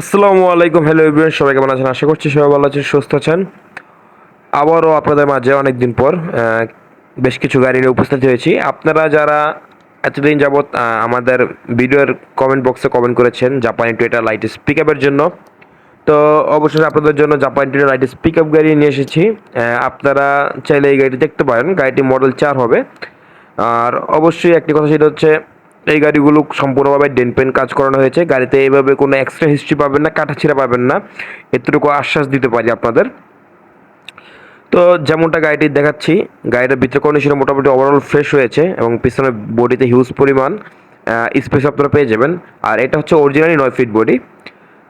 আসসালামু আলাইকুম hello everyone সবাই কেমন আছেন? আশা করছি সবাই ভালো আছেন, সুস্থ আছেন। আবারও আপনাদের মাঝে অনেক দিন পর বেশ কিছু গাড়ি নিয়ে উপস্থিত হয়েছি। আপনারা যারা এতদিন যাবৎ আমাদের ভিডিওর কমেন্ট বক্সে কমেন্ট করেছেন জাপানি টুয়েটা লাইট স্পিক আপের জন্য, তো অবশ্যই আপনাদের জন্য জাপানি টুয়েটা লাইট স্পিক আপ গাড়ি নিয়ে এসেছি। আপনারা চাইলে এই গাড়িটি দেখতে পারেন, গাড়িটি মডেল চার হবে। আর অবশ্যই একটি কথা সেটা হচ্ছে এই গাড়িগুলো সম্পূর্ণভাবে ডেন পেন কাজ করানো হয়েছে। গাড়িতে এইভাবে কোনো এক্সট্রা হিস্ট্রি পাবেন না, কাটাছিড়া পাবেন না। এতটুকু আশ্বাস দিতে পারি আপনাদের। তো যেমনটা গাড়িটি দেখাচ্ছি, গাড়িটার ভিতরে কন্ডিশনে মোটামুটি ওভারঅল ফ্রেশ হয়েছে এবং পিছনে বডিতে হিউজ পরিমাণ স্পেস আপনারা পেয়ে যাবেন। আর এটা হচ্ছে অরিজিনালি নয় ফিট বডি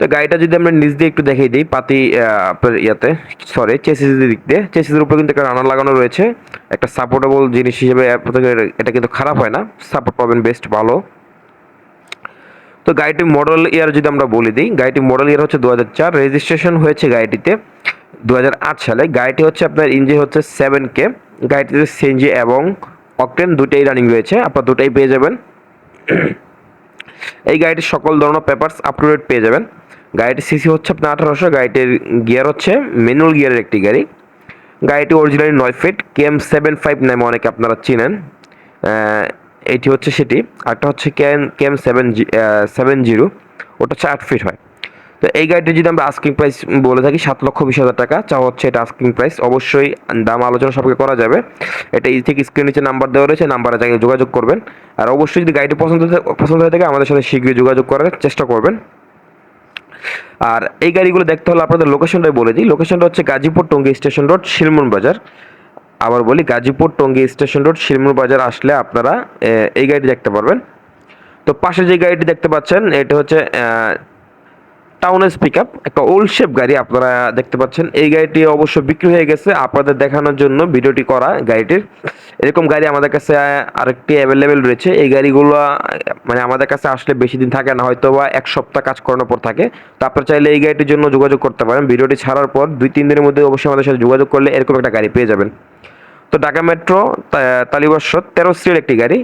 তো গাড়িটা যদি আমরা নিচ দিয়ে একটু দেখিয়ে দিই, পাতি আপনার ইয়াতে সরি চেসিসের দিক দিয়ে। চেসিসের উপর কিন্তু একটা রানার লাগানো রয়েছে। একটা সাপোর্টেবল জিনিস হিসেবে এটা কিন্তু খারাপ হয় না। সাপোর্ট পাবেন বেস্ট ভালো। তো গাড়িটির মডেল ইয়ার যদি আমরা বলে দিই, গাড়িটির মডেল ইয়ার হচ্ছে দু চার রেজিস্ট্রেশন হয়েছে গাড়িটিতে দু হাজার আট সালে। গাড়িটি হচ্ছে আপনার ইঞ্জিন হচ্ছে সেভেন কে গাড়িটিতে সিএনজি এবং অকটেন দুটাই রানিং রয়েছে, আপনার দুটাই পেয়ে যাবেন। এই গাড়িটির সকল ধরনের পেপারস আপ টু ডেট পেয়ে যাবেন। গাড়িটির সিসি হচ্ছে আপনার আঠারোশো, গাড়িটির গিয়ার হচ্ছে ম্যানুয়াল গিয়ারের একটি গাড়ি। গাড়িটি অরিজিনালি নয় ফিট কেএম সেভেন ফাইভ নামে অনেকে আপনারা চিনেন। এটি হচ্ছে সেটি, আরটা হচ্ছে KN KM seven G seven zero ওটা হচ্ছে আট ফিট হয়। তো এই গাড়িটির যদি আমরা আস্কিং প্রাইস বলে থাকি, সাত লক্ষ বিশ হাজার টাকা, চা হচ্ছে এটা আস্কিং প্রাইস অবশ্যই দাম আলোচনা সবকে করা যাবে। এটা এই থেকে স্ক্রিন নিচে নাম্বার দেওয়া রয়েছে নাম্বারে জায়গায় যোগাযোগ করবেন। আর অবশ্যই যদি গাড়িটি পছন্দ পছন্দ হয়ে থাকে, আমাদের সাথে শীঘ্রই যোগাযোগ করার চেষ্টা করবেন। আর এই গাড়িগুলো দেখতে হলে আপনাদের লোকেশনটাই বলে দিই। লোকেশনটা হচ্ছে গাজীপুর টঙ্গী স্টেশন রোড শিলমন বাজার। আবার বলি, গাজীপুর টঙ্গী স্টেশন রোড শিলমন বাজার আসলে আপনারা এই গাড়িটি দেখতে পারবেন। তো পাশে যে গাড়িটি দেখতে পাচ্ছেন, এটা হচ্ছে টাউনের পিক আপ একটা ওল্ড শেপ গাড়ি আপনারা দেখতে পাচ্ছেন। এই গাড়িটি অবশ্য বিক্রি হয়ে গেছে, আপনাদের দেখানোর জন্য ভিডিওটি করা গাড়িটির। এরকম গাড়ি আমাদের কাছে আরেকটি অ্যাভেলেবেল রয়েছে। এই গাড়িগুলো মানে আমাদের কাছে আসলে বেশি দিন থাকে না হয়তো বা এক সপ্তাহ কাজ করানোর পর থাকে। তো আপনারা চাইলে এই গাড়িটির জন্য যোগাযোগ করতে পারেন। ভিডিওটি ছাড়ার পর দুই, তিন দিনের মধ্যে অবশ্যই আমাদের সাথে যোগাযোগ করলে এরকম একটা গাড়ি পেয়ে যাবেন। তো ঢাকা মেট্রো তালিবর্ষ তেরো সিটের একটি গাড়ি।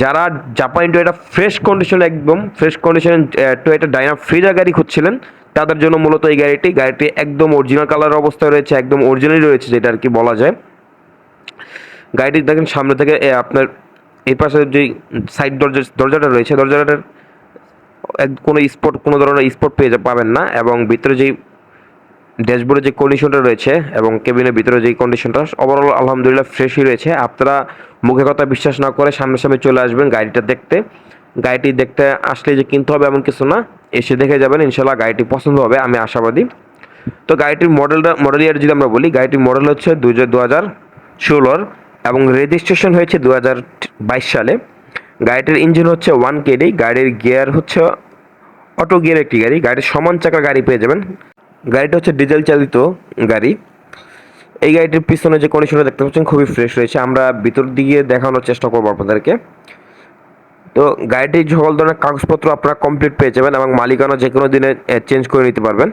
যারা জাপানি টয়েটা ফ্রেশ কন্ডিশনে একদম ফ্রেশ কন্ডিশনে টয়েটা ডাইনা ফ্রিজা গাড়ি খুঁজছিলেন, তাদের জন্য মূলত এই গাড়িটি গাড়িটি একদম অরিজিনাল কালার অবস্থায় রয়েছে, একদম অরিজিনালি রয়েছে, যেটা আর কি বলা যায়। গাড়িটি দেখেন সামনে থেকে আপনার এই পাশে যে সাইড দরজা, দরজাটা রয়েছে, দরজাটার কোনো স্পট কোনো ধরনের স্পট পেয়ে পাবেন না, এবং ভিতরে যেই ড্যাশবোর্ডে যে কন্ডিশনটা রয়েছে এবং কেবিনের ভিতরে যে কন্ডিশনটা ওভারঅল আলহামদুলিল্লাহ ফ্রেশই রয়েছে। আপনারা মুখে কথা বিশ্বাস না করে সামনে সামনে চলে আসবেন গাড়িটা দেখতে। গাড়িটি দেখতে আসলে যে কিনতে হবে এমন কিছু না, এসে দেখে যাবেন ইনশাল্লাহ গাড়িটি পছন্দ হবে, আমি আশাবাদী। তো গাড়িটির মডেলটা মডেল ইয়ার যদি আমরা বলি, গাড়িটির মডেল হচ্ছে দু হাজার ষোলোর এবং রেজিস্ট্রেশন হয়েছে দু হাজার বাইশ সালে। গাড়িটির ইঞ্জিন হচ্ছে ওয়ান কেডি গাড়ির গিয়ার হচ্ছে অটো গিয়ার একটি গাড়ি, গাড়ির সমান চাকা গাড়ি পেয়ে যাবেন। গাড়িটা হচ্ছে ডিজেল চালিত গাড়ি। এই গাড়িটির পিছনে যে কন্ডিশনটা দেখতে পাচ্ছেন, খুবই ফ্রেশ রয়েছে। আমরা ভিতর দিকে দেখানোর চেষ্টা করব আপনাদেরকে। তো গাড়িটির সকল ধরনের কাগজপত্র আপনারা কমপ্লিট পেয়ে যাবেন এবং মালিকানা যে কোনো দিনে চেঞ্জ করে নিতে পারবেন।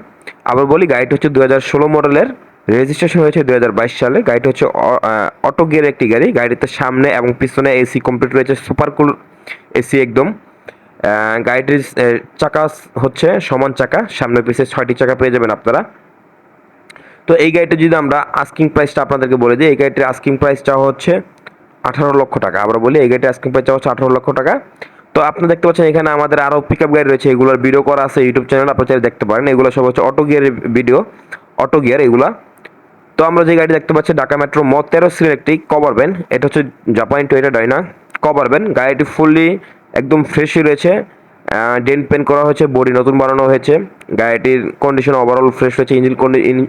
আবার বলি, গাড়িটি হচ্ছে দু হাজার ষোলো মডেলের। রেজিস্ট্রেশন হয়েছে দু হাজার বাইশ সালে। গাড়িটি হচ্ছে অটো গিয়ার একটি গাড়ি। গাড়িতে সামনে এবং পিছনে এসি কমপ্লিট রয়েছে সুপার কুল এসি একদম। গাড়িটির চাকা হচ্ছে সমান চাকা। সামনে পিছে ছয়টি চাকা পেয়ে যাবেন আপনারা। তো এই গাড়িটা যদি আমরা আস্কিং প্রাইসটা আপনাদেরকে বলে দিই, এই গাড়িটির আস্কিং প্রাইসটা হচ্ছে আঠারো লক্ষ টাকা। আমরা বলি, এই গাড়িটির আস্কিং প্রাইসটা হচ্ছে আঠারো লক্ষ টাকা। তো আপনারা দেখতে পাচ্ছেন এখানে আমাদের আরও পিক আপ গাড়ি রয়েছে। এগুলোর ভিডিও করা আছে ইউটিউব চ্যানেল আপনারা দেখতে পারেন। এগুলো সব হচ্ছে অটো গিয়ারের ভিডিও অটো গিয়ার এগুলা। তো আমরা যে গাড়ি দেখতে পাচ্ছি, ঢাকা মেট্রো ম তেরো সিলের একটি কভার ভ্যান এটা হচ্ছে জাপানি টয়েটা ডাইনা কভার ভ্যান গাড়িটি ফুললি একদম ফ্রেশই রয়েছে। ডেন্ট পেন করা হয়েছে, বডি নতুন বানানো হয়েছে। গাড়িটির কন্ডিশন ওভারঅল ফ্রেশ রয়েছে ইঞ্জিন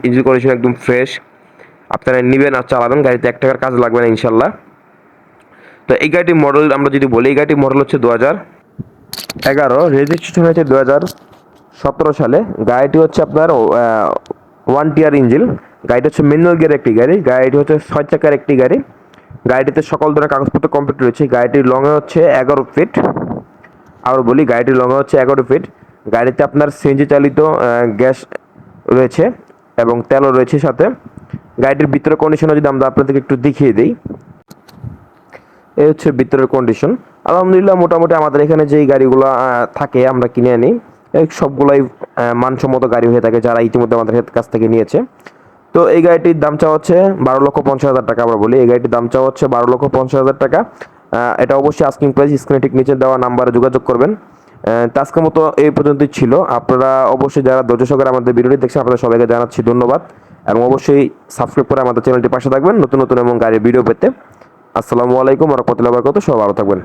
ইঞ্জিন কন্ডিশন একদম ফ্রেশ আপনারা নেবেন আর চালাবেন, গাড়িতে এক টাকার কাজ লাগবে না, ইনশাল্লাহ। তো এই গাড়িটির মডেল আমরা যদি বলি, এই গাড়িটির মডেল হচ্ছে দু হাজার এগারো রেজিস্ট্রেশন হয়েছে দু হাজার সতেরো সালে। গাড়িটি হচ্ছে আপনার ওয়ান টিয়ার ইঞ্জিন গাড়িটি হচ্ছে ম্যানুয়াল গিয়ার একটি গাড়ি। গাড়িটি হচ্ছে ছয় চাকার একটি গাড়ি। গাড়িটিতে সকল ধরনের কাগজপত্র কমপ্লিট রয়েছে। গাড়িটির লংয়ে হচ্ছে এগারো ফিট আবার বলি, গাড়িটির লংয়ে হচ্ছে এগারো ফিট গাড়িতে আপনার সিএনজি চালিত গ্যাস রয়েছে এবং তেলও রয়েছে সাথে। গাড়িটির ভিতরের কন্ডিশনে যদি আমরা আপনাদেরকে একটু দেখিয়ে দিই। এই হচ্ছে ভিতরের কন্ডিশন আলহামদুলিল্লাহ, মোটামুটি আমাদের এখানে যেই গাড়িগুলো থাকে, আমরা কিনে আনি সবগুলাই মানসম্মত গাড়ি হয়ে থাকে, যারা ইতিমধ্যে আমাদের কাছ থেকে নিয়েছে। তো এই গাড়িটির দাম চাওয়া হচ্ছে বারো লক্ষ পঞ্চাশ হাজার টাকা আমরা বলি। এই গাড়িটির দাম চাওয়া হচ্ছে বারো লক্ষ পঞ্চাশ হাজার টাকা। এটা অবশ্যই আস্কিং প্রাইস স্ক্রিনে ঠিক নিচে দেওয়া নাম্বারে যোগাযোগ করবেন। আজকের মতো এই পর্যন্তই ছিল। আপনারা অবশ্যই যারা ধৈর্য সহকারে আমাদের ভিডিওটি দেখছেন, আপনাদের সবাইকে জানাচ্ছি ধন্যবাদ। এবং অবশ্যই সাবস্ক্রাইব করে আমাদের চ্যানেলটি পাশে থাকবেন। নতুন নতুন এবং গাড়ির ভিডিও পেতে। আসসালামু আলাইকুম রহমতুল্লাহ বরকত সবাই ভালো থাকবেন।